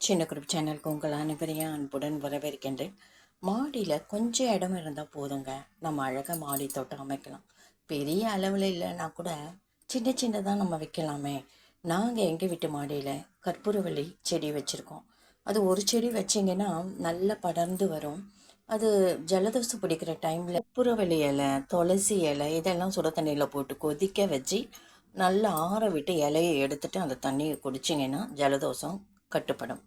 சின்ன குரூப் சேனலுக்கு உங்கள் அனைவரையும் அன்புடன் வரவேற்கின்றேன். மாடியில் கொஞ்சம் இடம் இருந்தால் போதுங்க. நம்ம அழகாக மாடி தோட்டம் அமைக்கலாம். பெரிய அளவில் இல்லைன்னா கூட சின்ன சின்னதாக நம்ம வைக்கலாமே. நாங்கள் எங்கள் வீட்டு மாடியில் கற்பூரவள்ளி செடி வச்சுருக்கோம். அது ஒரு செடி வச்சிங்கன்னா நல்லா படர்ந்து வரும். அது ஜலதோஷம் பிடிக்கிற டைமில் கற்பூரவள்ளி இலை துளசி இலை இதெல்லாம் சுட தண்ணியில் போட்டு கொதிக்க வச்சு நல்லா ஆற விட்டு இலையை எடுத்துட்டு அந்த தண்ணியை குடிச்சிங்கன்னா ஜலதோஷம் கட்டுப்படும்.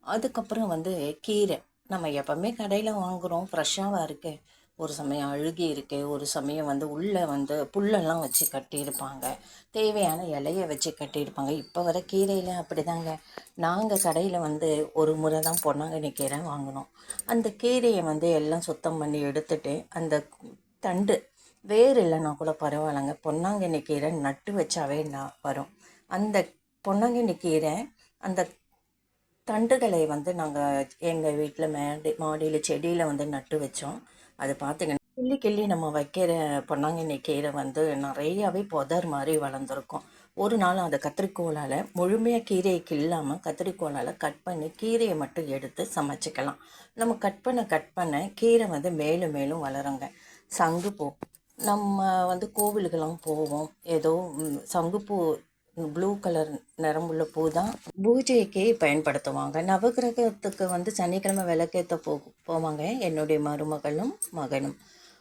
அதுக்கப்புறம் வந்து கீரை. நம்ம எப்போவுமே கடையில் வாங்குகிறோம் ஃப்ரெஷ்ஷாக இருக்கு. ஒரு சமயம் அழுகி இருக்கு. ஒரு சமயம் வந்து உள்ளே வந்து புல்லெல்லாம் வச்சு கட்டியிருப்பாங்க. தேவையான இலையை வச்சு கட்டியிருப்பாங்க. இப்போ வர கீரையில் அப்படிதாங்க. நாங்கள் கடையில் வந்து ஒரு முறை தான் பொன்னாங்கண்ணி கீரை வாங்கினோம். அந்த கீரையை வந்து எல்லாம் சுத்தம் பண்ணி எடுத்துட்டு அந்த தண்டு வேறு இல்லைன்னா கூட பரவாயில்லைங்க. பொன்னாங்கண்ணி கீரை நட்டு வச்சாவே நான் வரும். அந்த பொன்னாங்கண்ணி கீரை அந்த தண்டுகளை வந்து நாங்கள் எங்கள் வீட்டில் மேடி மாடியில் செடியில் வந்து நட்டு வச்சோம். அது பார்த்திங்கன்னா கிள்ளி கிள்ளி நம்ம வைக்கிற பொன்னாங்கண்ணி கீரை வந்து நிறையாவே புதர் மாதிரி வளர்ந்துருக்கும். ஒரு நாள் அதை கத்திரிக்கோளால் முழுமையாக கீரையை கிள்ளாமல் கத்திரிக்கோளால் கட் பண்ணி கீரையை மட்டும் எடுத்து சமைச்சிக்கலாம். நம்ம கட் பண்ண கட் பண்ண கீரை வந்து மேலும் மேலும் வளருங்க. சங்குப்பூ நம்ம வந்து கோவிலுக்கெல்லாம் போவோம். ஏதோ சங்குப்பூ ப்ளூ கலர் நிறமுள்ள பூ தான் பூஜைக்கு பயன்படுத்துவாங்க. நவகிரகத்துக்கு வந்து சனிக்கிழமை விளக்கேற்ற போ போவாங்க. என்னுடைய மருமகளும் மகனும்.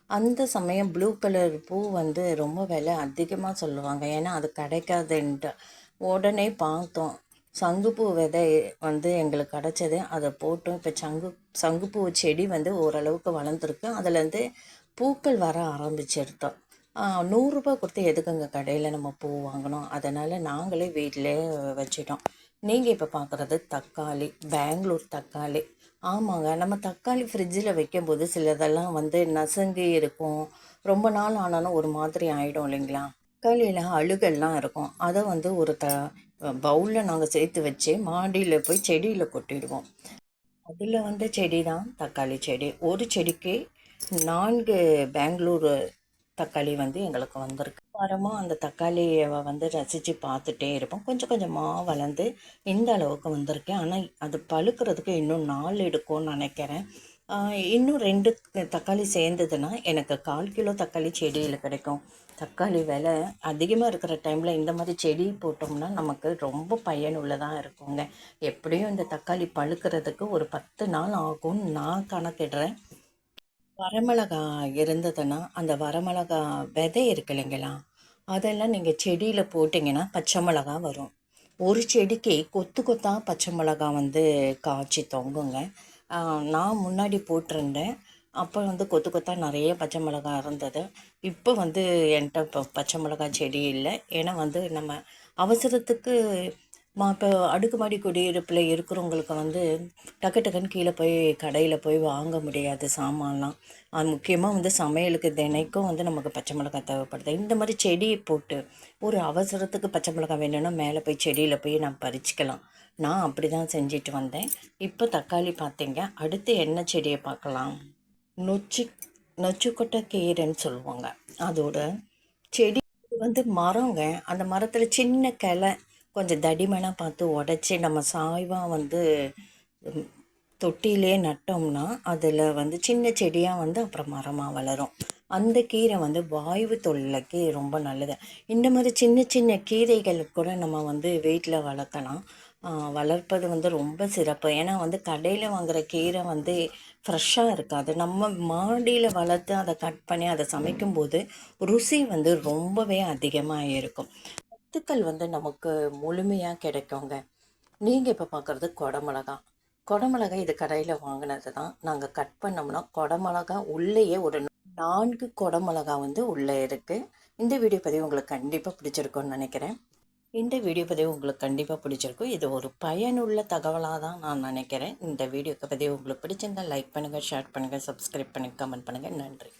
அந்த சமயம் ப்ளூ கலர் பூ வந்து ரொம்ப விலை அதிகமாக சொல்லுவாங்க. ஏன்னா அது கிடைக்காதுன்ட்டு உடனே பார்த்தோம். சங்குப்பூ விதை வந்து எங்களுக்கு கிடச்சது. அதை போட்டோம். இப்போ சங்கு சங்குப்பூ செடி வந்து ஓரளவுக்கு வளர்ந்துருக்கு. அதுலேருந்து பூக்கள் வர ஆரம்பிச்சிருத்தோம். நூறுரூபா கொடுத்து எதுக்குங்க கடையில் நம்ம பூ வாங்கணும்? அதனால் நாங்களே வீட்டிலே வச்சிட்டோம். நீங்கள் இப்போ பார்க்குறது தக்காளி பெங்களூர் தக்காளி. ஆமாங்க நம்ம தக்காளி ஃப்ரிட்ஜில் வைக்கும்போது சிலதெல்லாம் வந்து நசுங்கி இருக்கும். ரொம்ப நாள் ஆனாலும் ஒரு மாதிரி ஆகிடும் இல்லைங்களா? தக்காளியில் அழுகெல்லாம் இருக்கும். அதை வந்து ஒரு த பவுலில் நாங்கள் சேர்த்து வச்சு மாடியில் போய் செடியில் கொட்டிடுவோம். அதில் வந்து செடி தான் தக்காளி செடி. ஒரு செடிக்கு நான்கு பெங்களூர் தக்காளி வந்து எங்களுக்கு வந்திருக்கு. வாரமும் அந்த தக்காளியை வந்து ரசித்து பார்த்துட்டே இருப்போம். கொஞ்சம் கொஞ்சமாக வளர்ந்து இந்த அளவுக்கு வந்திருக்கேன் ஆனால் அது பழுக்கிறதுக்கு இன்னும் நாள் எடுக்கும்னு நினைக்கிறேன். இன்னும் ரெண்டு தக்காளி சேர்ந்ததுன்னா எனக்கு கால் கிலோ தக்காளி செடியில் கிடைக்கும். தக்காளி விலை அதிகமாக இருக்கிற டைமில் இந்த மாதிரி செடி போட்டோம்னா நமக்கு ரொம்ப பயனுள்ளதாக இருக்குங்க. எப்படியும் இந்த தக்காளி பழுக்கிறதுக்கு ஒரு பத்து நாள் ஆகும்னு நான் கணக்கிடுறேன். வரமிளகா இருந்ததுன்னா அந்த வரமிளகா விதை இருக்கு இல்லைங்களா? அதெல்லாம் நீங்கள் செடியில் போட்டிங்கன்னா பச்சை மிளகா வரும். ஒரு செடிக்கு கொத்து கொத்தாக பச்சை மிளகா வந்து காய்ச்சி தொங்குங்க. நான் முன்னாடி போட்டிருந்தேன். அப்போ வந்து கொத்து கொத்தாக நிறைய பச்சை மிளகா இருந்தது. இப்போ வந்து என்கிட்ட இப்போ பச்சை மிளகா செடி இல்லை. ஏன்னா வந்து நம்ம அவசரத்துக்கு மா இப்போ அடுக்குமாடி குடியிருப்பில் இருக்கிறவங்களுக்கு வந்து டக்கு டக்குன்னு கீழே போய் கடையில் போய் வாங்க முடியாது சாமான்லாம். அது முக்கியமாக வந்து சமையலுக்கு தினைக்கும் வந்து நமக்கு பச்சை மிளகாய் தேவைப்படுது. இந்த மாதிரி செடி போட்டு ஒரு அவசரத்துக்கு பச்சை மிளகாய் வேணும்னா மேலே போய் செடியில் போய் நான் பறிச்சிக்கலாம். நான் அப்படி தான் செஞ்சுட்டு வந்தேன். இப்போ தக்காளி பார்த்தீங்க. அடுத்து என்ன செடியை பார்க்கலாம்? நொச்சி நொச்சிக்கொட்டை கீரைன்னு சொல்லுவாங்க. அதோட செடி வந்து மரங்க. அந்த மரத்தில் சின்ன கிளை கொஞ்சம் தடிமனாக பார்த்து உடச்சி நம்ம சாய்வாக வந்து தொட்டிலே நட்டோம்னா அதில் வந்து சின்ன செடியாக வந்து அப்புறம் மரமாக வளரும். அந்த கீரை வந்து வாய்வு தொழிலுக்கு ரொம்ப நல்லது. இந்த மாதிரி சின்ன சின்ன கீரைகள் கூட நம்ம வந்து வீட்டில் வளர்க்கலாம். வளர்ப்பது வந்து ரொம்ப சிறப்பு. ஏன்னா வந்து கடையில் வாங்குகிற கீரை வந்து ஃப்ரெஷ்ஷாக இருக்காது. நம்ம மாடியில் வளர்த்து அதை கட் பண்ணி அதை சமைக்கும்போது ருசி வந்து ரொம்பவே அதிகமாக இருக்கும். சத்துக்கள் வந்து நமக்கு முழுமையாக கிடைக்குங்க. நீங்கள் இப்போ பார்க்குறது கொடமிளகா. கொடமிளகா இது கடையில் வாங்கினது தான் நாங்கள் கட் பண்ணோம்னா கொடமிளகா உள்ளேயே ஒரு நான்கு கொடமிளகா வந்து உள்ளே இருக்குது இந்த வீடியோ பதிவு உங்களுக்கு கண்டிப்பாக பிடிச்சிருக்கோன்னு நினைக்கிறேன். இந்த வீடியோ பதிவு உங்களுக்கு கண்டிப்பாக பிடிச்சிருக்கும். இது ஒரு பயனுள்ள தகவலாக தான் நான் நினைக்கிறேன். இந்த வீடியோக்கு பதிவு உங்களுக்கு பிடிச்சிருந்தால் லைக் பண்ணுங்கள் ஷேர் பண்ணுங்கள் சப்ஸ்கிரைப் பண்ணுங்கள் கமெண்ட் பண்ணுங்கள் நன்றி.